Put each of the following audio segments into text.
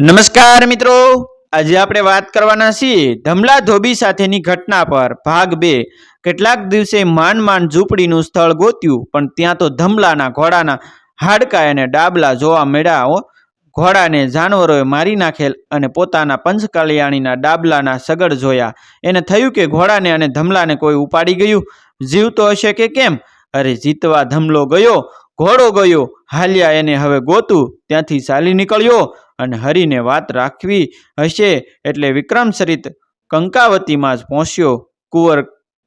નમસ્કાર મિત્રો. આજે આપણે વાત કરવાના છીએ ધમલા ધોબી સાથેની ઘટના પર ભાગ બે. કેટલાક દિવસે માંડ માંડ ઝૂંપડીનું સ્થળ ગોત્યું, પણ ત્યાં તો ધમલાના ઘોડાના હાડકા અને ડાબલા જોવા મળ્યા ઘોડાને જાનવરોએ મારી નાખેલ અને પોતાના પંચકલ્યાણીના ડાબલાના સગડ જોયા. એને થયું કે ઘોડાને અને ધમલાને કોઈ ઉપાડી ગયું. જીવતો હશે કે કેમ? અરે, જીતવા ધમલો ગયો, ઘોડો ગયો. હાલ્યા એને હવે ગોતું. ત્યાંથી ચાલી નીકળ્યો. અને હરિને વાત રાખવી હશે એટલે વિક્રમસરિત કંકાવતીમાં જ પહોંચ્યો. કુંવર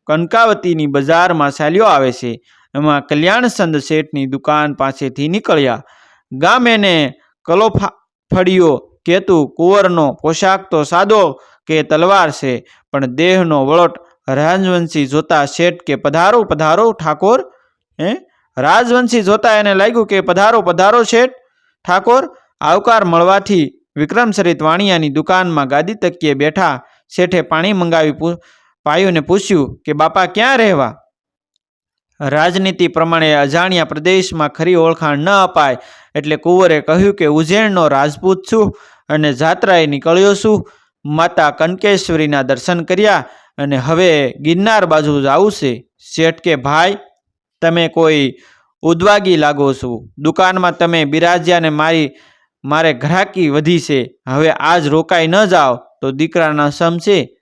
કંકાવતીની બજારમાં સાલ્યો આવે છે. એમાં કલ્યાણસંદ શેઠની દુકાન પાસેથી નીકળ્યા. ગામ એને કલોફા ફળિયો કેતુ કુંવરનો પોશાક તો સાદો કે તલવાર છે, પણ દેહનો વળોટ રાજવંશી જોતા શેઠ કે પધારો પધારો ઠાકોર? હે? રાજવંશી જોતા એને લાગ્યું કે પધારો પધારો શેઠ ઠાકોર? આવકાર મળવાથી વિક્રમસરિત વાણિયાની દુકાનમાં ગાદી તકીએ બેઠા શેઠે પાણી મંગાવી પાયુને પૂછ્યું કે, બાપા, ક્યાં રહેવા? રાજનીતિ પ્રમાણે અજાણ્યા પ્રદેશમાં ખરી ઓળખાણ ન અપાય, એટલે કુંવરે કહ્યું કે, ઉજ્જૈનનો રાજપૂત છું અને જાત્રાએ નીકળ્યો છું. માતા કનકેશ્વરીના દર્શન કર્યા અને હવે ગિરનાર બાજુ જવું છે શેઠ કે, ભાઈ, તમે કોઈ ઉદ્વાગી લાગો છો. દુકાનમાં તમે બિરાજ્યાને મારી મારે ગ્રાહકી વધી છે. હવે આજ રોકાઈ ન જાઓ તો દીકરાના સમ છે.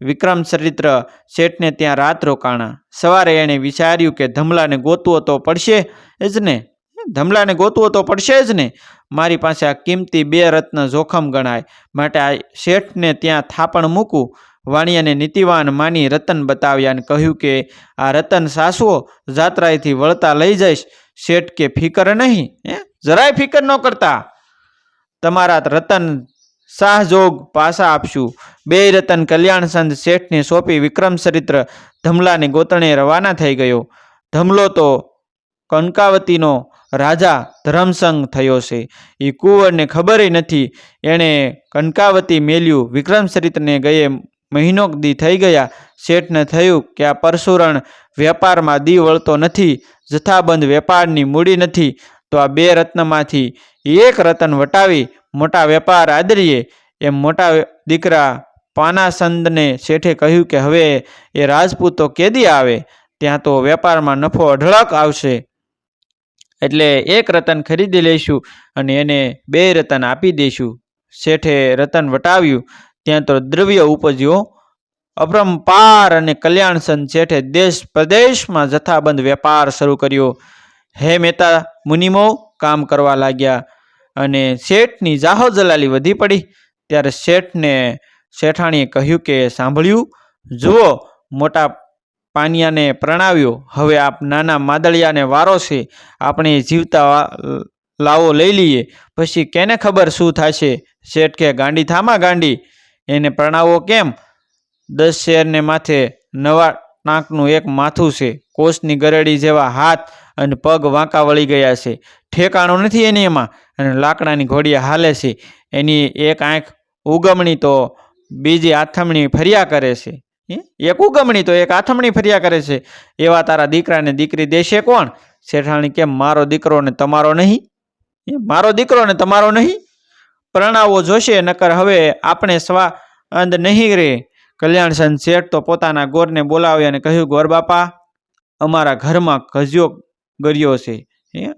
વિક્રમ ચરિત્ર શેઠને ત્યાં રાત રોકાણા. સવારે એણે વિચાર્યું કે ધમલાને ગોતવો તો પડશે જ ને? ધમલાને ગોતવો તો પડશે જ ને? મારી પાસે આ કિંમતી બે રત્ન જોખમ ગણાય. માટે આ શેઠને ત્યાં થાપણ મૂકું. વાણિયાને નીતિવાન માની રતન બતાવ્યા અને કહ્યું કે, આ રતન સાસવો, જાત્રાએથી વળતા લઈ જઈશ. શેઠ કે ફિકર નહીં, હે? જરાય ફિકર ન કરતા. તમારા રતન શાહજોગ પાસા આપશું. બે રતન કલ્યાણચંદ શેઠને સોંપી વિક્રમ ચરિત્ર ધમલાને ગોતણે રવાના થઈ ગયો. ધમલો તો કંકાવતીનો રાજા ધરમસંગ થયો છે. એ કુંવરને ખબર નથી. એણે કંકાવતી મેલ્યું. વિક્રમચરિત્રને ગયે મહિનો દી થઈ ગયા. શેઠને થયું કે આ પરશુરણ વેપારમાં દી વળતો નથી. જથ્થાબંધ વેપારની મૂડી નથી. તો આ બે રત્નમાંથી એક રતન વટાવી મોટા વેપાર આદરીએ. એમ મોટા દીકરા પાનાસંદને શેઠે કહ્યું કે, હવે એ રાજપૂતો કેદી આવે? ત્યાં તો વેપારમાં નફો અઢળક આવશે. એટલે એક રતન ખરીદી લઈશું અને એને બે રતન આપી દઈશું. શેઠે રતન વટાવ્યું. ત્યાં તો દ્રવ્ય ઉપજ્યો. અપરંપાર અને કલ્યાણસંદ શેઠે દેશ પ્રદેશમાં જથ્થાબંધ વેપાર શરૂ કર્યો. હે મહેતા મુનિમો કામ કરવા લાગ્યા અને શેઠની જાહો જલાલી વધી પડી. ત્યારે શેઠને શેઠાણીએ કહ્યું કે, સાંભળ્યું? જુઓ, મોટા પાનિયાને પ્રણાવ્યો. હવે આપ નાના માદળિયાને વારો છે. આપણે જીવતા લાવો લઈ લઈએ. પછી કેને ખબર શું થશે? શેઠ કે, ગાંડી થામા ગાંડી? એને પ્રણાવો કેમ? દસ શેરને માથે નવા ટાંકનું એક માથું છે. કોષની ગરેડી જેવા હાથ અને પગ વાંકા વળી ગયા છે. ઠેકાણું નથી એની એમાં અને લાકડાની ઘોડીએ હાલે છે. એની એક આંખ ઉગમણી તો બીજી આથમણી ફર્યા કરે છે? એક ઉગમણી તો એક આથમણી ફર્યા કરે છે. એવા તારા દીકરાને દીકરી દેશે કોણ? શેઠાણી કેમ મારો દીકરો ને તમારો નહીં? મારો દીકરો ને તમારો નહીં? પ્રણાવો જોશે નકર હવે આપણે સ્વા અંધ નહીં રે. કલ્યાણચંદ શેઠ તો પોતાના ગોરને બોલાવ્યા અને કહ્યું, ગોર બાપા, અમારા ઘરમાં કજિયો ગર્યો છે.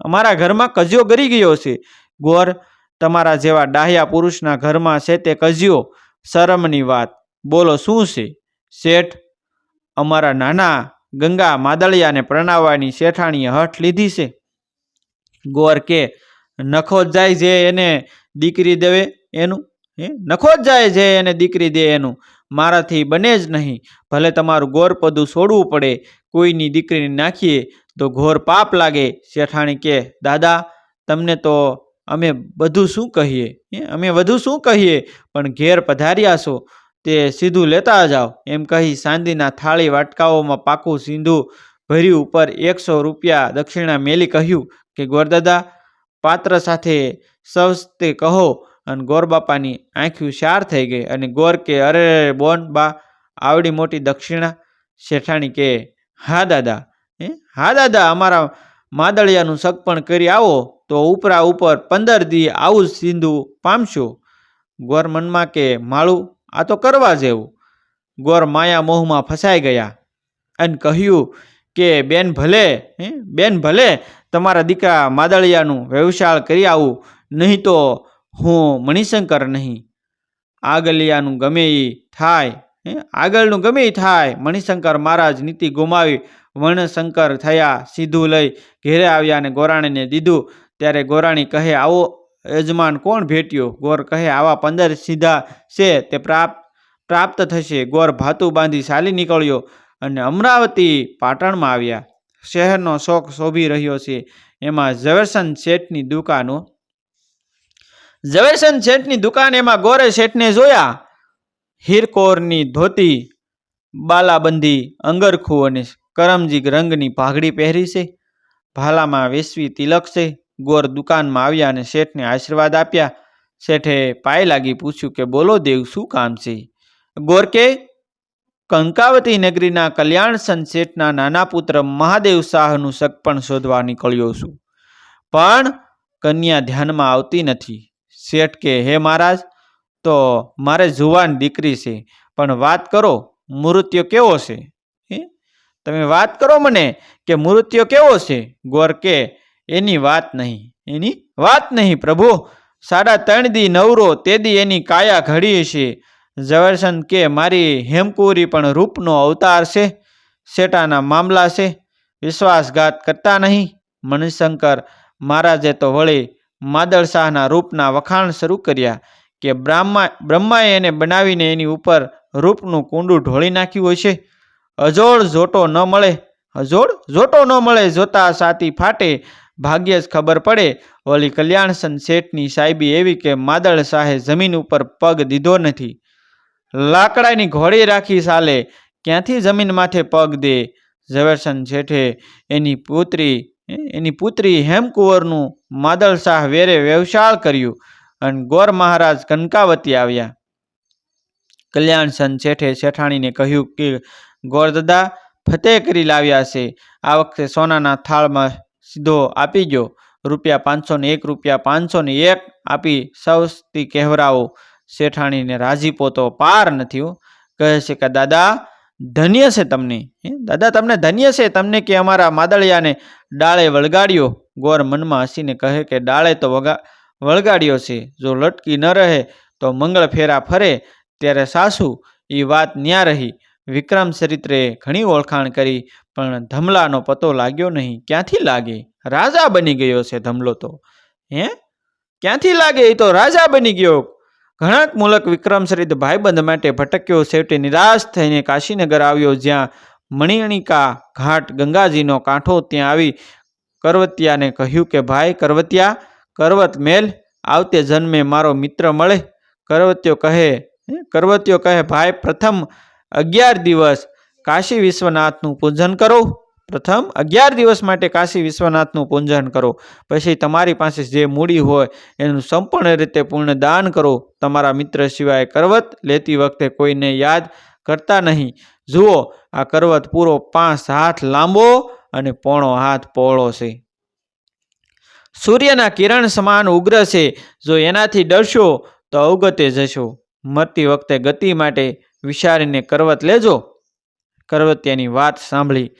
અમારા ઘરમાં કજિયો ગરી ગયો છે. ગોર, તમારા જેવા ડાહ્યા પુરુષના ઘરમાં છે તે કજિયો? શરમની વાત. બોલો, શું છે? શેઠ, અમારા નાના ગંગા માદળિયાને પ્રણાવવાની શેઠાણીએ હઠ લીધી છે. ગોર કે, નખો જાય જે એને દીકરી દેવે એનું. હે? નખો જ જાય જે એને દીકરી દે એનું. મારાથી બને જ નહીં. ભલે તમારું ગોર પદું છોડવું પડે, કોઈની દીકરીને નાખીએ તો ઘોર પાપ લાગે. શેઠાણી કે, દાદા, તમને તો અમે બધું શું કહીએ? એ અમે વધુ શું કહીએ? પણ ઘેર પધાર્યા છો. તે સીધું લેતા જાઓ. એમ કહી સાંદીના થાળી વાટકાઓમાં પાકું સીંધું ભર્યું ઉપર એકસો રૂપિયા દક્ષિણા મેલી કહ્યું કે, ગોરદાદા, પાત્ર સાથે સવસ્તે કહો. અને ગોરબાપાની આંખ્યું શાર થઈ ગઈ અને ગોર કે, અરે, બોન બા, આવડી મોટી દક્ષિણા શેઠાણી કે, હા, દાદા, હે? હા, દાદા, અમારા માદળિયાનું સગપણ કરી આવો, તો ઉપરા ઉપર પંદર દી આવું જ સિંધુ પામશો. ગોર મનમાં કે, માળું, આ તો કરવા જેવું. ગોર માયા મોહમાં ફસાઈ ગયા અને કહ્યું કે, બેન ભલે, હે? બેન ભલે, તમારા દીકરા માદળિયાનું વ્યવસાય કરી આવું, નહીં તો હું મણિશંકર નહીં. આગલિયાનું ગમે એ થાય, હે? આગળનું ગમે એ થાય. મણિશંકર મહારાજ નીતિ ગુમાવી વર્ણશંકર થયા, સીધું લઈ ઘેરે આવ્યા અને ગોરાણીને દીધું. ત્યારે ગોરાણી કહે, આવો યજમાન કોણ ભેટ્યો? ગોર કહે, આવા પંદર સીધા છે, તે પ્રાપ્ત પ્રાપ્ત થશે. ગોર ભાતું બાંધી ચાલી નીકળ્યો અને અમરાવતી પાટણમાં આવ્યા. શહેરનો શોખ શોભી રહ્યો છે. એમાં ઝવેરસન શેઠની દુકાનો ઝવેરસન શેઠની દુકાન એમાં ગોરે શેઠને જોયા, હીરકોરની ધોતી, બાલાબંધી, અંગરખું અને કરમજી રંગની પાઘડી પહેરી છે. ભાલામાં વેસવી તિલક છે. ગોર દુકાનમાં આવ્યા અને શેઠને આશીર્વાદ આપ્યા. શેઠે પાય લાગી પૂછ્યું કે, બોલો દેવ, શું કામ છે? ગોર કે, કંકાવતી નગરીના કલ્યાણસન શેઠના નાના પુત્ર મહાદેવ શાહનું સગપણ શોધવા નીકળ્યો છું. પણ કન્યા ધ્યાનમાં આવતી નથી. શેઠ કે, હે મહારાજ, તો મારે જુવાન દીકરી છે, પણ વાત કરો, મૃત્યુ કેવો છે? તમે વાત કરો મને કે, મૃત્યુ કેવો છે? ગોર કે, એની વાત નહીં. એની વાત નહીં, પ્રભુ? સાડા ત્રણ દી નવરો, તે દી એની કાયા ઘડી છે. ઝવેરચંદ કે, મારી હેમકુરી પણ રૂપનો અવતાર છે શેટાના મામલા છે, વિશ્વાસઘાત કરતા નહીં. મણિશંકર, મહારાજે તો વળી માદળ શાહના રૂપના વખાણ શરૂ કર્યા કે બ્રહ્મા, બ્રહ્માએ એને બનાવીને એની ઉપર રૂપનું કુંડું ઢોળી નાખ્યું હશે અજોડ જોટો ન મળે, અજોડ જોટો ન મળે જોતા સાતી ફાટે. ભાગ્યે જ ખબર પડે, ઓલી કલ્યાણસન શેઠની સાહેબી એવી કે માદળ શાહે જમીન ઉપર પગ દીધો નથી. લાકડાની ઘોડી રાખી સાલે, ક્યાંથી જમીન માથે પગ દે? ઝવેરસન શેઠે એની પુત્રી એની પુત્રી હેમકુંવરનું માદળ શાહ વેરે વ્યવસાળ કર્યું અને ગોર મહારાજ કનકાવતી આવ્યા. કલ્યાણસંદ શેઠે શેઠાણીને કહ્યું કે ગોરદાદા ફતેહ કરી લાવ્યા છે. આ વખતે સોનાના થાળમાં સીધો આપી ગયો રૂપિયા પાંચસો ને એક, રૂપિયા પાંચસો ને એક આપી સૌથી કહેવરાવો. શેઠાણીને રાજીપો તો પાર નથી કહે છે કે, દાદા, ધન્ય છે તમને. દાદા, તમને ધન્ય છે. તમને કે અમારા માદળિયાને ડાળે વળગાડ્યો, ગોર મનમાં હસીને કહે કે, ડાળે તો વગા, વળગાડ્યો છે. જો લટકી ન રહે, તો મંગળ ફેરા ફરે. ત્યારે સાસુ એ વાત ન્યા રહી. વિક્રમ ચરિત્રે ઘણી ઓળખાણ કરી, પણ ધમલાનો પતો લાગ્યો નહીં. ક્યાંથી લાગે? રાજા બની ગયો છે ધમલો તો. હે? ક્યાંથી લાગે? એ તો રાજા બની ગયો. ઘણાક મૂલક વિક્રમચરિત ભાઈબંધ માટે ભટક્યો. છેવટે નિરાશ થઈને કાશીનગર આવ્યો, જ્યાં મણિકણિકા ઘાટ ગંગાજીનો કાંઠો ત્યાં આવી કરવતિયાને કહ્યું કે, ભાઈ, કરવતિયા, કરવત મેલ, આવતે જન્મે મારો મિત્ર મળે. કરવત્યો કહે? કરવત્યો કહે, ભાઈ, પ્રથમ અગિયાર દિવસ કાશી વિશ્વનાથનું પૂજન કરો. પ્રથમ અગિયાર દિવસ માટે કાશી વિશ્વનાથનું પૂજન કરો. પછી તમારી પાસે જે મૂડી હોય એનું સંપૂર્ણ રીતે પૂર્ણ દાન કરો. તમારા મિત્ર સિવાય કરવત લેતી વખતે કોઈને યાદ કરતા નહીં. જુઓ, આ કરવત પૂરો પાંચ હાથ લાંબો અને પોણો હાથ પહોળો છે. સૂર્યના કિરણ સમાન ઉગ્ર છે. જો એનાથી ડરશો, તો અવગતે જશો. મરતી વખતે ગતિ માટે વિચારીને કરવત લેજો. કરવત્યાની વાત સાંભળી.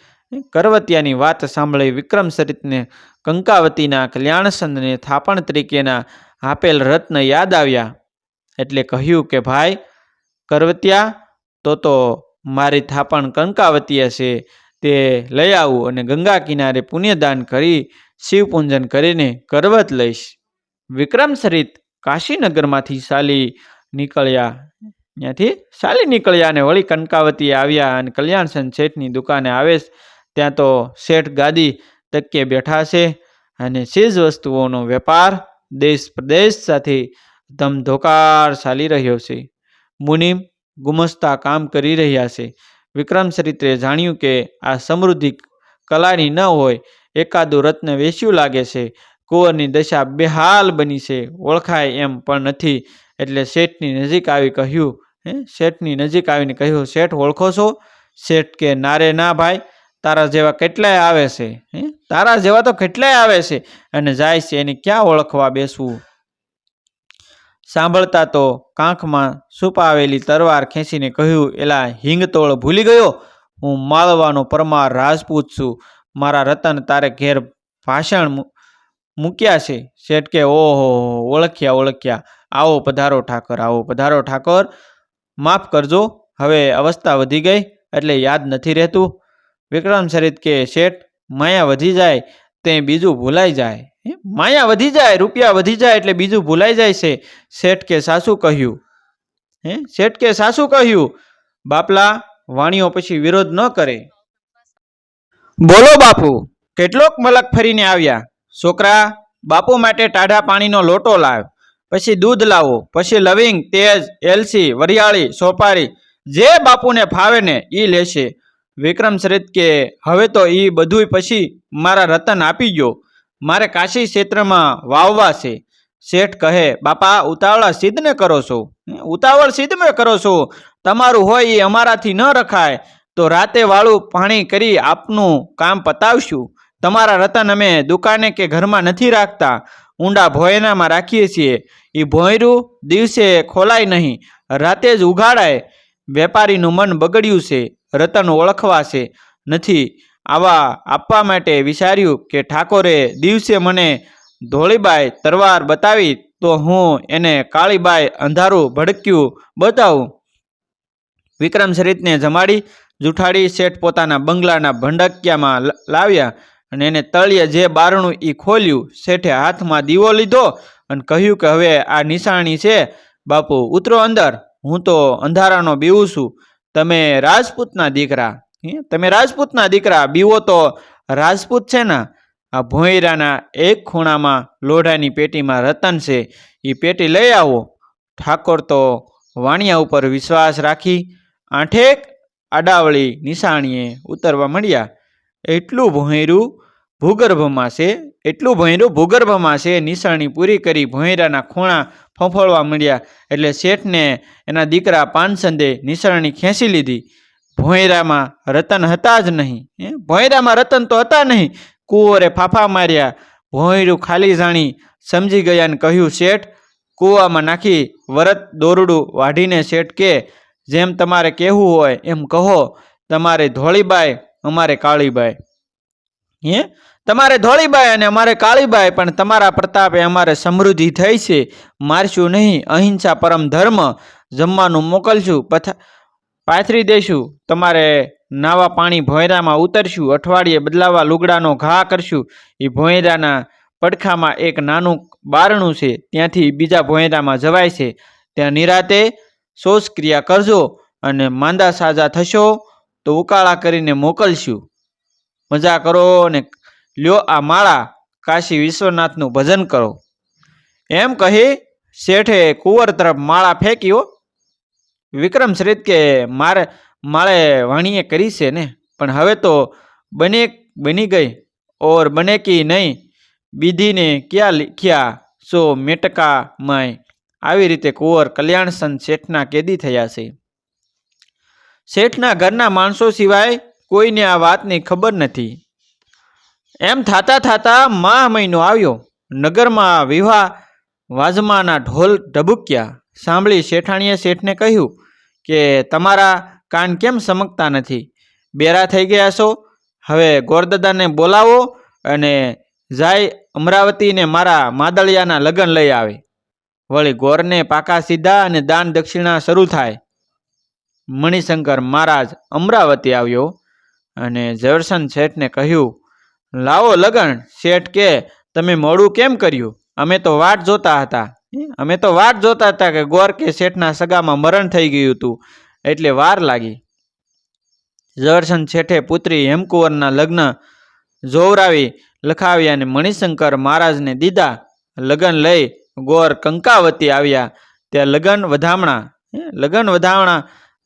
કરવતિયાની વાત સાંભળી વિક્રમસરિતને કંકાવતીના કલ્યાણસંદને થાપણ તરીકેના આપેલ રત્ન યાદ આવ્યા. એટલે કહ્યું કે, ભાઈ, કરવતિયા, તો તો મારી થાપણ કંકાવતી છે તે લઈ આવું અને ગંગા કિનારે પુણ્યદાન કરી શિવપૂજન કરીને કરવત લઈશ. વિક્રમસરિત કાશીનગરમાંથી સાલી નીકળ્યા. ત્યાંથી સાલી નીકળ્યા અને વળી કનકાવતી આવ્યા અને કલ્યાણસન શેઠની દુકાને આવે ત્યાં તો શેઠ ગાદી તકીએ બેઠા છે અને ચીજ વસ્તુઓનો વેપાર દેશ પ્રદેશ સાથે ધમધોકાર ચાલી રહ્યો છે. મુનિમ ગુમસ્તા કામ કરી રહ્યા છે. વિક્રમચરિત્રે જાણ્યું કે આ સમૃદ્ધિ કલાની ન હોય, એકાદું રત્ન વેચ્યું લાગે છે. કુંવરની દશા બેહાલ બની છે. ઓળખાય એમ પણ નથી. એટલે શેઠની નજીક આવી કહ્યું, હે, શેઠની નજીક આવીને કહ્યું, શેઠ, ઓળખો છો? શેઠ કે નારે ના ભાઈ? તારા જેવા કેટલાય આવે છે? હે, તારા જેવા તો કેટલાય આવે છે. અને જાય છે એને ક્યાં ઓળખવા બેસવું? સાંભળતા તો કાંખમાં છુપાવેલી તરવાર ખેંચીને કહ્યું, એલા હિંગતોળ ભૂલી ગયો? હું માળવાનો પરમાર રાજપૂત છું. મારા રતન તારે ઘેર ભાષણ મૂક્યા છે. શેઠ કે ઓહો, ઓળખ્યા ઓળખ્યા. આવો પધારો ઠાકર, આવો પધારો ઠાકર. માફ કરજો, હવે અવસ્થા વધી ગઈ એટલે યાદ નથી રહેતું. વિક્રમ સરિત કે, શેઠ, માયા વધી જાય. તે બીજું ભૂલાઈ જાય? માયા વધી જાય, રૂપિયા વધી જાય એટલે બીજું ભૂલાઈ જાય છે. શેઠ કે સાસુ કહ્યું. હે? શેઠ કે સાસુ કહ્યું, બાપલા, વાણીઓ પછી વિરોધ ન કરે. બોલો બાપુ, કેટલોક મલક ફરીને આવ્યા. છોકરા, બાપુ માટે ટાઢા પાણીનો લોટો લાવ, પછી દૂધ લાવો, પછી લવિંગ, તેજ, એલસી, વરિયાળી, સોપારી, જે બાપુને ફાવે ને એ લેશે. વિક્રમ સરિત કે, હવે તો એ બધુંય પછી મારા રતન આપી ગયો. મારે કાશી ક્ષેત્રમાં વાવવા છે. શેઠ કહે, બાપા, ઉતાવળા સિદ્ધને કરો છો? ઉતાવળ સિદ્ધને કરો છો? તમારું હોય એ અમારાથી ન રખાય. તો રાતે વાળું પાણી કરી આપનું કામ પતાવશું. તમારા રતન અમે દુકાને કે ઘરમાં નથી રાખતા. ઊંડા ભોયનામાં રાખીએ છીએ. એ ભોંયરું દિવસે ખોલાય નહીં. રાતે જ ઉઘાડાય. વેપારીનું મન બગડ્યું છે. રતન ઓળખવાશે નથી. આવા આપવા માટે વિચાર્યું કે ઠાકોરે દિવસે મને ધોળીબાઈ તરવાર બતાવી તો હું એને કાળીબાઈ અંધારું ભડક્યું બતાવું. વિક્રમ સરિતને જમાડી જુઠાડી શેઠ પોતાના બંગલાના ભંડકિયામાં લાવ્યા અને એને તળિયે જે બારણું એ ખોલ્યું, શેઠે હાથમાં દીવો લીધો અને કહ્યું કે હવે આ નિશાણી છે. બાપુ, ઉતરો અંદર. હું તો અંધારાનો બીવું છું. તમે રાજપૂતના દીકરા તમે રાજપૂતના દીકરા, બીવો તો રાજપૂત છે ને? આ ભોંયરાના એક ખૂણામાં લોઢાની પેટીમાં રતન છે. એ પેટી લઈ આવો. ઠાકોર તો વાણિયા ઉપર વિશ્વાસ રાખી આઠેક આડાવળી નિશાણીએ ઉતરવા મળ્યા એટલું ભોંયરું ભૂગર્ભમાં છે? એટલું ભોંયરું ભૂગર્ભમાં છે? નિશાણી પૂરી કરી ભોંયરાના ખૂણા ફફોળવા મળ્યા એટલે શેઠને એના દીકરા પાનસંદે નિશાણી ખેંચી લીધી. ભોંયરામાં રતન હતા જ નહીં? ભોંયરામાં રતન તો હતા નહીં. કુંવરે ફાફા માર્યા. ભોંયરું ખાલી જાણી સમજી ગયા ને કહ્યું, શેઠ, કૂવામાં નાખી વરત દોરડું વાઢીને શેઠ કે, જેમ તમારે કહેવું હોય એમ કહો. તમારે ધોળીબાઈ, અમારે કાળીબાઈ. હે? તમારે ધોળીબાઈ અને અમારે કાળીબાઈ પણ તમારા પ્રતાપે અમારે સમૃદ્ધિ થઈ છે. મારશું નહીં, અહિંસા પરમ ધર્મ. જમવાનું મોકલશું, પથા, પાથરી દઈશું તમારે નાવા પાણી ભોયરામાં ઉતરશું, અઠવાડિયે બદલાવા લુગડાનો ઘા કરશું. એ ભોંયરાના પડખામાં એક નાનું બારણું છે, ત્યાંથી બીજા ભોંયરામાં જવાય છે. ત્યાં નિરાતે શોષક્રિયા કરજો અને માંદા સાજા થશો તો ઉકાળા કરીને મોકલશું. મજા કરો અને લ્યો આ માળા કાશી વિશ્વનાથનું ભજન કરો. એમ કહી શેઠે કુંવર તરફ માળા ફેંક્યો વિક્રમ શ્રીત કે મારે, માળે વાણીએ કરી છે ને, પણ હવે તો બને, બની ગઈ ઓર બને કી નહીં. બીધીને ક્યાં લીખ્યા સો મેટકા માય? આવી રીતે કુંવર કલ્યાણસન શેઠના કેદી થયા છે. શેઠના ઘરના માણસો સિવાય કોઈને આ વાતની ખબર નથી. એમ થાતા થાતા મા મહિનો આવ્યો. નગરમાં વિવાહ વાજમાના ઢોલ ઢબુક્યા. સાંભળી શેઠાણીએ શેઠને કહ્યું કે, તમારા કાન કેમ સમકતા નથી? બેરા થઈ ગયા છો. હવે ગોરદાદાને બોલાવો અને જાય અમરાવતીને મારા માદળિયાના લગ્ન લઈ આવે. વળી ગોરને પાકા સીધા અને દાન દક્ષિણા શરૂ થાય. મણિશંકર મહારાજ અમરાવતી આવ્યો. અને ઝવેરચંદ શેઠને કહ્યું, લાવો લગણ, શેઠ કે, તમે મોડું કેમ કર્યું? અમે તો વાટ જોતા હતા. અમે તો વાટ જોતા હતા કે ગોર કે શેઠના સગામાં મરણ થઈ ગયું હતું, એટલે વાર લાગી. ઝવેરચંદ શેઠે પુત્રી હેમકુંવરના લગ્ન જોવરાવી લખાવ્યા અને મણિશંકર મહારાજને દીધા. લગ્ન લઈ ગોર કંકાવતી આવ્યા. ત્યાં લગ્ન વધામણા? લગ્ન વધામણા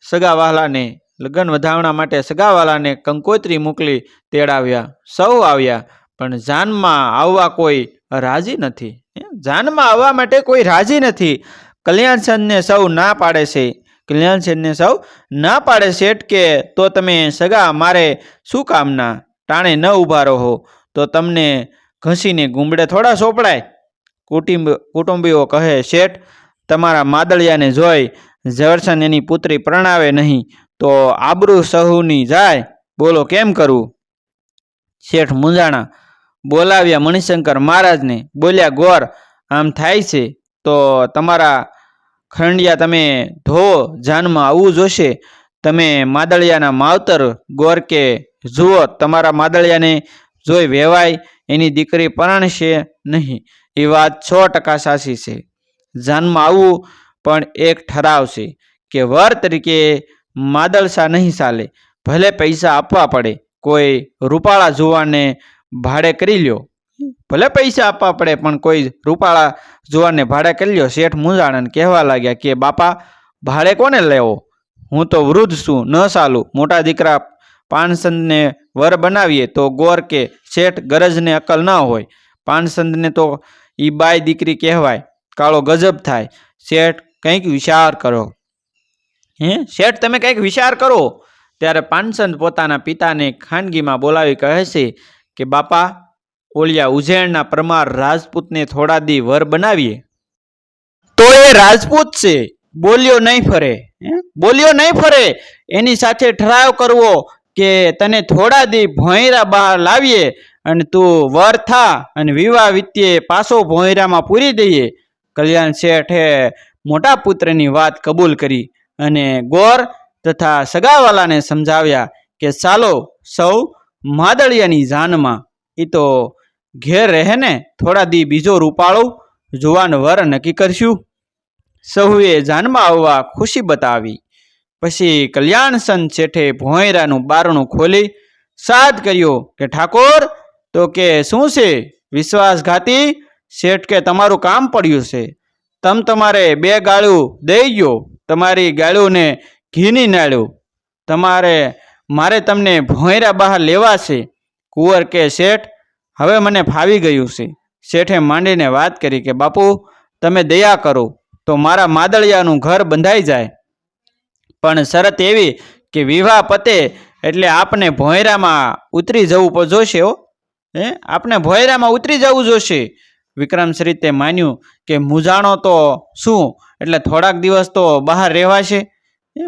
સગાવાલાને લગ્ન વધાવણા માટે સગાવાલાને કંકોત્રી મોકલી તેડાવ્યા. સૌ આવ્યા, પણ જાનમાં આવવા કોઈ રાજી નથી. જાનમાં આવવા માટે કોઈ રાજી નથી. કલ્યાણચંદને સૌ ના પાડે છે. કલ્યાણચંદને સૌ ના પાડે છે કે તો તમે સગા મારે શું કામના? ટાણે ન ઊભા રહો, તો તમને ઘસીને ગુંબડે થોડા સોંપડાય. કુટુંબ, કુટુંબીઓ કહે, શેઠ, તમારા માદળિયાને જોઈ ઝવેરસન એની પુત્રી પ્રણાવે નહીં. તો આબરૂ સહુની જાય, બોલો કેમ કરવું શેઠ મુંજાણા, બોલાવ્યા મણિશંકર મહારાજને, બોલ્યા, ગોર, આમ થાય છે, તો તમારા ખંડિયા તમે ધોવો જાનમાં આવવું જોશે. તમે માદળિયાના માવતર, ગોર કે જુઓ, તમારા માદળિયાને જોઈ વેવાય, એની દીકરી પરણશે નહીં. એ વાત છ ટકા સાચી છે. જાનમાં આવવું પણ એક ઠરાવ છે કે વર તરીકે માદળસા નહીં ચાલે. ભલે પૈસા આપવા પડે, કોઈ રૂપાળા જુવાને ભાડે કરી લ્યો. ભલે પૈસા આપવા પડે, પણ કોઈ રૂપાળા જુવાનને ભાડે કરી લ્યો. શેઠ મુંજાણન કહેવા લાગ્યા કે, બાપા, ભાડે કોને લેવો? હું તો વૃદ્ધ છું, ન ચાલું. મોટા દીકરા પાનસંદને વર બનાવીએ તો ગોર કે શેઠ ગરજને અકલ ન હોય. પાનસંદને તો ઈ બાય દીકરી કહેવાય. કાળો ગજબ થાય. શેઠ, કંઈક વિચાર કરો. હે? શેઠ, તમે કંઈક વિચાર કરો. ત્યારે પાનસંદ પોતાના પિતાને ખાનગીમાં બોલાવી કહે છે કે, બાપા, ઓલિયા ઉજેણના પરમાર રાજપૂતને થોડા દી વર બનાવીએ. તો એ રાજપૂત છે. બોલ્યો નહીં ફરે? બોલ્યો નહીં ફરે. એની સાથે ઠરાવ કરવો કે, તને થોડા દી ભોંયરા બહાર લાવીએ અને તું વર થા અને વિવાહ વિત્યે પાછો ભોંયરામાં પૂરી દઈએ. કલ્યાણ શેઠે મોટા પુત્રની વાત કબૂલ કરી. અને ગોર તથા સગાવાલાને સમજાવ્યા કે, ચાલો સૌ માદળિયાની જાનમાં. એ તો ઘેર રહે ને થોડા દી બીજો રૂપાળો જુવાન વર નક્કી કરશું. સહુએ જાનમાં આવવા ખુશી બતાવી. પછી કલ્યાણસંત શેઠે ભોંયરાનું બારણું ખોલી સાદ કર્યો કે, ઠાકોર, તો કે શું છે? વિશ્વાસઘાતી? શેઠ કે, તમારું કામ પડ્યું છે. તમ તમારે બે ગાળું દઈ ગયો. તમારી ગાળુંને ઘીની નાળ્યું તમારે, મારે તમને ભોંયરા બહાર લેવા છે. કુંવર કે શેઠ, હવે મને ફાવી ગયું છે. શેઠે માંડીને વાત કરી કે, બાપુ, તમે દયા કરો, તો મારા માદળિયાનું ઘર બંધાઈ જાય. પણ શરત એવી કે વિવાહ પતે એટલે આપને ભોંયરામાં ઉતરી જવું જોશે હો. હે? આપને ભોંયરામાં ઉતરી જવું જોશે. વિક્રમશ્રીતે માન્યું કે મૂંઝાણો તો શું? એટલે થોડાક દિવસ તો બહાર રહેવાશે?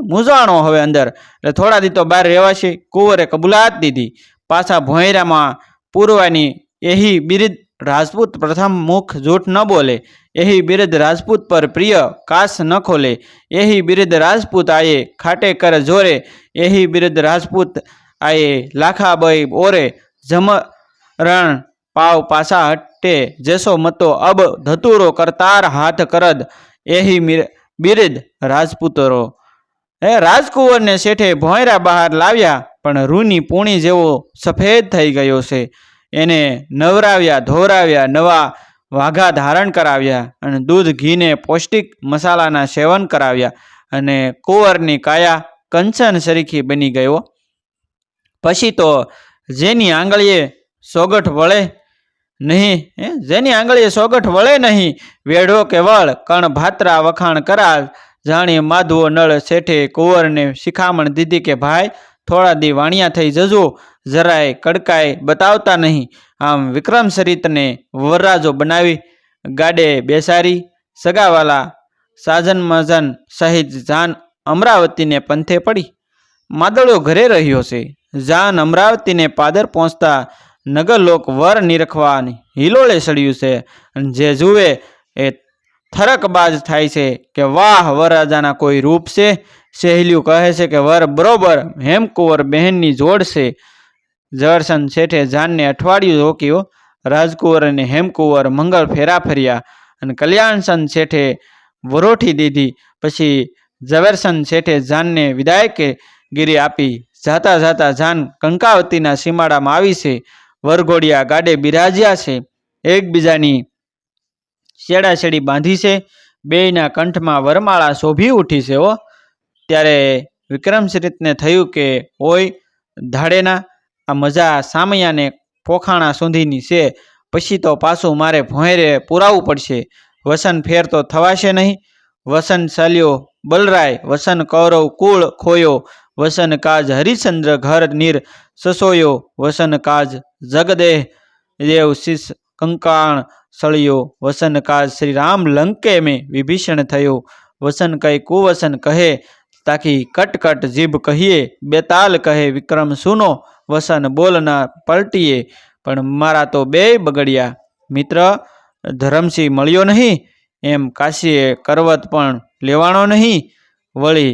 મૂંઝાણો હવે અંદર. એટલે થોડા દી તો બહાર રહેવાશે. કુંવરે કબૂલાત દીધી. પાછા ભોંયરામાં પૂરવાની એહી બિરિદ રાજપૂત પ્રથમ મુખ જૂઠ ન બોલે. એહી બિરદ રાજપૂત પર પ્રિય કાસ ન ખોલે. એહી બિરદ રાજપૂત આયે ખાટે કર જોરે. એહી બિરદ રાજપૂત આયે લાખાબય ઓરે. જમરણ પાવ પાસા હટે. જેસો મતો અબ ધતુરો કરતાર હાથ કરદ. એહી બિરદ રાજપૂતરો. એ રાજકુંવરને શેઠે ભોંયરા બહાર લાવ્યા, પણ રૂની પૂણી જેવો સફેદ થઈ ગયો છે. એને નવરાવ્યા, ધોરાવ્યા, નવા વાઘા ધારણ કરાવ્યા અને દૂધ, ઘીને પૌષ્ટિક મસાલાના સેવન કરાવ્યા અને કુંવરની કાયા કંચન સરીખી બની ગયો. પછી તો જેની આંગળીએ સોગઠ વળે નહીં, હે? જેની આંગળીએ સોગઠ વળે નહીં. વેઢો કે વળ, કણ ભાતરા વખાણ કરા જાણી માધવો નળ શેઠે કુંવરને શિખામણ દીધી કે ભાઈ, થોડા દી વાણિયા થઈ જજો. જરાય કડકાઈ બતાવતા નહીં. આમ વિક્રમ સરિતને વરરાજો બનાવી. ગાડે બેસારી. સગાવાલા સાજન મજન સહિત જાન અમરાવતીને પંથે પડી. માદળો ઘરે રહ્યો છે. જાન અમરાવતીને પાદર પહોંચતા નગરલોક વર નિરખવાની હિલોળે સળ્યું છે. અને જે જુએ એ થરકબાજ થાય છે કે વાહ વરરાજાના કોઈ રૂપ છે? સહેલિયું કહે છે કે વર બરોબર હેમકુંવર બહેનની જોડ છે. જવરસન શેઠે જાનને અઠવાડિયું રોક્યો. રાજકુંવર અને હેમકુંવર મંગળ ફેરા ફર્યા અને કલ્યાણસન શેઠે વરોઠી દીધી. પછી ઝવેરસન શેઠે જાનને વિદાયકે ગીરી આપી. જાતા જાતા જાન કંકાવતીના સીમાડામાં આવી છે. વરઘોડિયા ગાડે બિરાજ્યા છે. એકબીજાની શેડાશેડી બાંધી છે. બેયના કંઠમાં વરમાળા શોભી ઉઠી છે ઓ ત્યારે વિક્રમશ્રીતને થયું કે, ઓય, ધાડેના, આ મજા સામૈયાને પોખાણા સુધીની છે. પછી તો પાછું મારે ભોંયરે પુરાવવું પડશે. વસન ફેર તો થવાશે નહીં. વસન ચાલ્યો બલરાય, વસન કૌરવ કુળ ખોયો. વસન કાજ હરિશ્ચંદ્ર ઘર નીર સસોયો. વસન કાજ જગદેહ દેવ શિષ કંકાણ સળિયો વસન કાજ શ્રી રામ લંકે મેં વિભીષણ થયો. વસન કહે કુવસન કહે, તાકી કટ કટ જીભ કહીએ, બેતાલ કહે વિક્રમ સુનો, વસન બોલના પલટીએ. પણ મારા તો બેય બગડ્યા, મિત્ર ધરમસિંહ મળ્યો નહીં, એમ કાશીએ કરવત પણ લેવાનો નહીં. વળી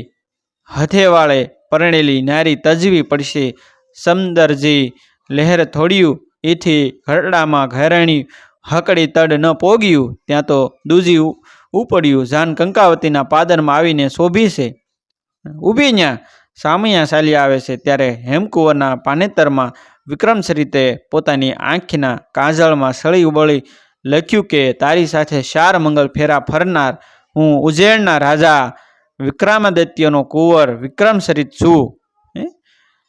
હથેવાળે પરણેલી નારી તજવી પડશે, સમદરજી લહેર થોડ્યું. એથી ઘરડામાં ઘેરણી હકડી તડ ન પોગ્યું. ત્યાં તો દૂજી ઉપડ્યું. જાન કંકાવતીના પાદરમાં આવીને શોભી છે. ઊભી ન્યા. સામૈયા ચાલી આવે છે. ત્યારે હેમકુંવરના પાનેતરમાં વિક્રમસરિતે પોતાની આંખના કાજળમાં સળી ઉબળી લખ્યું કે, તારી સાથે ચાર મંગલ ફેરા ફરનાર. હું ઉજ્જૈનના રાજા વિક્રમાદિત્યનો કુંવર વિક્રમસરિત છું?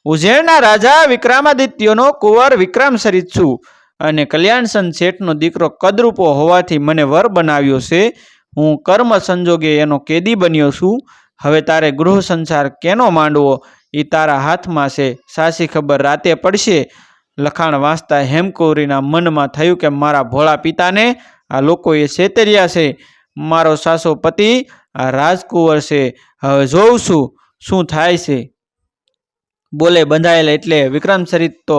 ઉજ્જૈનના રાજા વિક્રમાદિત્યનો કુંવર વિક્રમસરિત છું અને કલ્યાણસન શેઠનો દીકરો કદરૂપો હોવાથી મને વર બનાવ્યો છે. હું કર્મ સંજોગે એનો કેદી બન્યો છું. હવે તારે ગૃહ સંસાર કેનો માંડવો? એ તારા હાથમાં છે. સાસી ખબર રાતે પડશે. લખાણ વાંચતા હેમકુંવરીના મનમાં થયું કે મારા ભોળા પિતાને આ લોકોએ છેતર્યા છે. મારો સાસો પતિ આ રાજકુંવર છે. હવે જોઉં છું. શું થાય છે? બોલે બંધાયેલા એટલે વિક્રમસરિત તો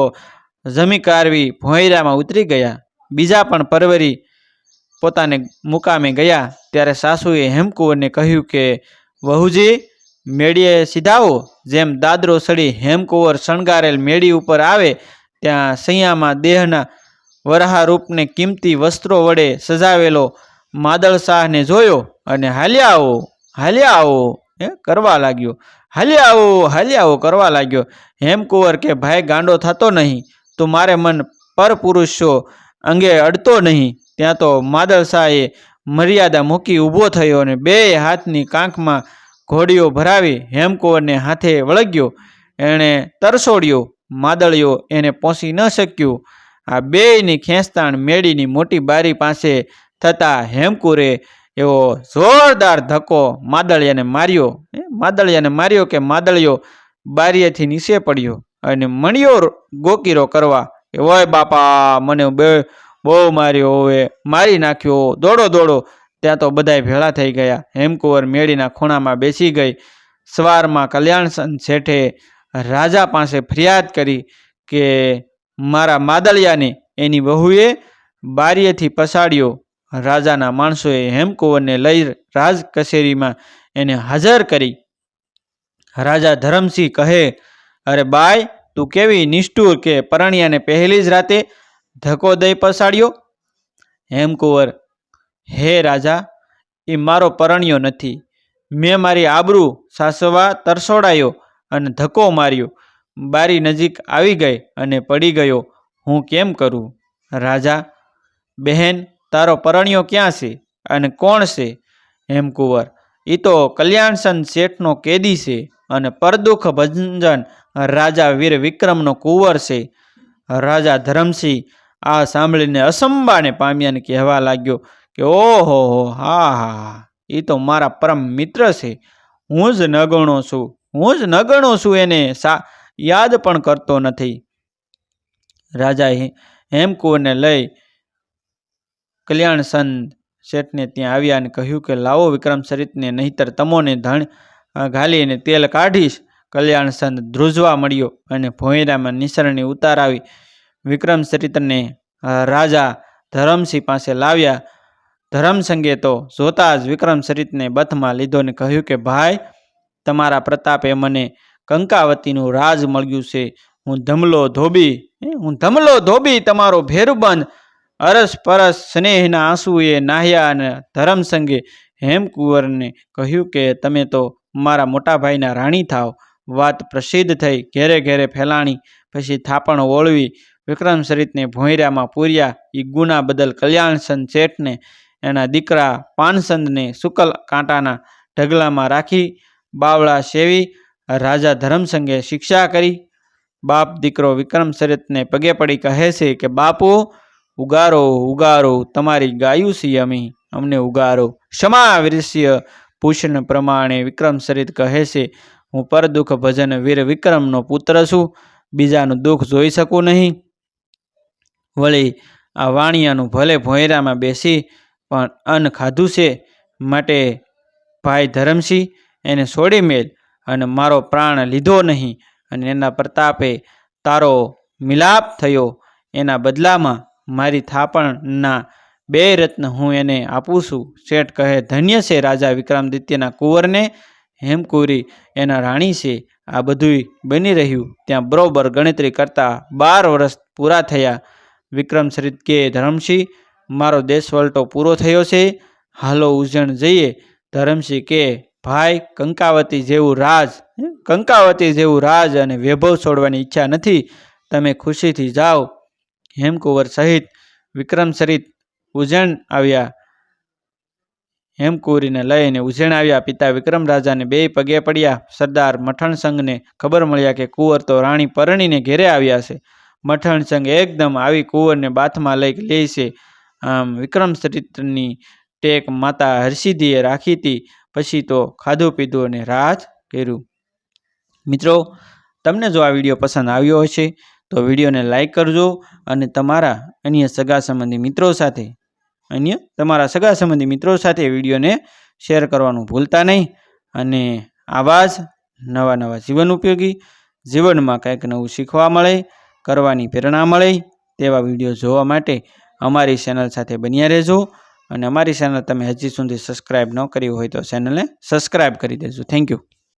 જમી કારવી ભોંયરામાં ઉતરી ગયા. બીજા પણ પરવરી પોતાને મુકામે ગયા ત્યારે સાસુએ હેમકુંવરને કહ્યું કે, વહુજી, મેળીએ સીધાવો. જેમ દાદરો સડી હેમકુંવર શણગારેલ મેળી ઉપર આવે, ત્યાં સૈયામાં દેહના વરાહારૂપને કિંમતી વસ્ત્રો વડે સજાવેલો માદળ શાહને જોયો અને હાલ્યા આવો હાલ્યા આવો. એ કરવા લાગ્યો. હાલ્યા આવો હાલ્યા આવો કરવા લાગ્યો. હેમકુંવર કે, ભાઈ, ગાંડો થતો નહીં. તો મારે મન પરપુરુષો અંગે અડતો નહીં. ત્યાં તો માદળ શાહે મર્યાદા મૂકી ઊભો થયો અને બે હાથની કાંખમાં ઘોડીઓ ભરાવી હેમકુંવરને હાથે વળગ્યો. એણે તરસોડ્યો. માદળિયો એને પહોંચી ન શક્યું. આ બેયની ખેંચતાણ મેળીની મોટી બારી પાસે થતાં હેમકુરે એવો જોરદાર ધક્કો માદળિયાને માર્યો. માદળિયાને માર્યો કે માદળિયો બારીએથી નીચે પડ્યો અને મણિયો ગોકીરો કરવા કે, ઓય બાપા, મને બે, બહુ માર્યો હવે મારી નાખ્યો દોડો દોડો. ત્યાં તો બધાય ભેળા થઈ ગયા. હેમકુંવર મેળીના ખૂણામાં બેસી ગઈ. સવારમાં કલ્યાણસન શેઠે રાજા પાસે ફરિયાદ કરી કે, મારા માદળિયાને એની વહુએ બારીએથી પસાડ્યો. રાજાના માણસોએ હેમકુંવરને લઈ રાજ કચેરીમાં એને હાજર કરી. રાજા ધરમસિંહ કહે, અરે બાય તું કેવી નિષ્ઠુર કે પરણિયાને પહેલી જ રાતે ધક્કો દઈ પસાડ્યો? હેમકુંવર, હે રાજા, એ મારો પરણ્યો નથી. મેં મારી આબરૂ સાસવા તરસોડાયો અને ધક્કો માર્યો. બારી નજીક આવી ગઈ અને પડી ગયો. હું કેમ કરું? રાજા, બહેન તારો પરણ્યો ક્યાં છે અને કોણ છે? હેમકુંવર એ તો કલ્યાણસન શેઠનો કેદી છે અને પરદુખ ભંજન રાજા વીર વિક્રમનો કુંવર છે. રાજા ધરમસિંહ આ સાંભળીને અસંબાને પામ્યાને કહેવા લાગ્યો કે, ઓહો, હો, હા હા હા એ તો મારા પરમ મિત્ર છે. હું જ નગણો છું, હું જ નગણો છું એને સા, યાદ પણ કરતો નથી. રાજા હેમકુંવરને લઈ કલ્યાણસન શેઠને ત્યાં આવ્યા અને કહ્યું કે, લાવો વિક્રમ સરિતને નહીતર તમોને ધણ ઘાલીને તેલ કાઢીશ. કલ્યાણસન ધ્રુજવા મળ્યો અને ભોંયરામાં નિસરણી ઉતારાવી વિક્રમ સરિતને રાજા ધરમસિંહ પાસે લાવ્યા. ધરમસંગે તો જોતા જ વિક્રમ સરિતને બથમાં લીધો ને કહ્યું કે, ભાઈ, તમારા પ્રતાપે મને કંકાવતીનું રાજ મળ્યું છે. હું ધમલો ધોબી, હું ધમલો ધોબી તમારો ભેરુબંધ અરસ પરસ સ્નેહના આંસુએ નાહ્યા અને ધરમસંગે હેમકુંવરને કહ્યું કે, તમે તો મારા મોટાભાઈના રાણી થાવ. વાત પ્રસિદ્ધ થઈ. ઘેરે ઘેરે ફેલાણી પછી થાપણ ઓળવી વિક્રમ સરિતને ભોંયરામાં પૂર્યા. એ ગુના બદલ કલ્યાણસંદ શેઠને એના દીકરા પાનસંદને શુકલ કાંટાના ઢગલામાં રાખી બાવળા સેવી રાજા ધરમસંગે શિક્ષા કરી. બાપ દીકરો વિક્રમ સરિતને પગે પડી કહે છે કે, બાપુ ઉગારો ઉગારો, તમારી ગાયું છીએ અમે, અમને ઉગારો. ક્ષમા વિરસ્ય, ભૂષણ પ્રમાણે વિક્રમ સરિત કહે છે, હું પરદુઃખ ભજન વીર વિક્રમનો પુત્ર છું, બીજાનું દુઃખ જોઈ શકું નહીં. વળી આ વાણિયાનું ભલે ભોંયરામાં બેસી, પણ અન્ન ખાધું છે, માટે ભાઈ ધરમસિંહ, એને છોડી મેલ અને મારો પ્રાણ લીધો નહીં અને એના પ્રતાપે તારો મિલાપ થયો. એના બદલામાં મારી થાપણના બે રત્ન હું એને આપું છું. શેઠ કહે, ધન્ય છે રાજા વિક્રમાદિત્યના કુંવરને. હેમકુરી એના રાણી છે. આ બધુંય બની રહ્યું. ત્યાં બરોબર ગણતરી કરતાં બાર વર્ષ પૂરા થયા. વિક્રમશ્રીત કે, ધરમસિંહ, મારો દેશવલટો પૂરો થયો છે. હાલો ઉજ્જૈન જઈએ. ધરમસિંહ કે, ભાઈ, કંકાવતી જેવું રાજ. કંકાવતી જેવું રાજ અને વૈભવ છોડવાની ઈચ્છા નથી. તમે ખુશીથી જાઓ. હેમકુંવર સહિત વિક્રમસરિત ઉજ્જૈન આવ્યા. હેમકુંવરીને લઈને ઉજ્જૈન આવ્યા પિતા વિક્રમ રાજાને બે પગે પડ્યા. સરદાર મઠણ સંઘને ખબર મળ્યા કે કુંવર તો રાણી પરણીને ઘેરે આવ્યા છે. મઠણ સંઘ એકદમ આવી કુંવરને બાથમાં લઈ લે છે. આમ વિક્રમસરિતની ટેક માતા હરસિદ્ધિએ રાખી હતી. પછી તો ખાધું પીધું અને રાજ કર્યું. મિત્રો, તમને જો આ વીડિયો પસંદ આવ્યો હશે તો વિડીયોને લાઇક કરજો અને તમારા અન્ય સગા સંબંધી મિત્રો સાથે, અન્ય તમારા સગા સંબંધી મિત્રો સાથે વિડીયોને શેર કરવાનું ભૂલતા નહીં. અને આવા જ નવા નવા જીવન ઉપયોગી જીવનમાં કંઈક નવું શીખવા મળે, કરવાની પ્રેરણા મળે તેવા વીડિયો જોવા માટે અમારી ચેનલ સાથે બન્યા રહેજો. અને અમારી ચેનલ તમે હજી સુધી સબસ્ક્રાઈબ ન કરી હોય તો ચેનલને સબસ્ક્રાઈબ કરી દેજો. Thank you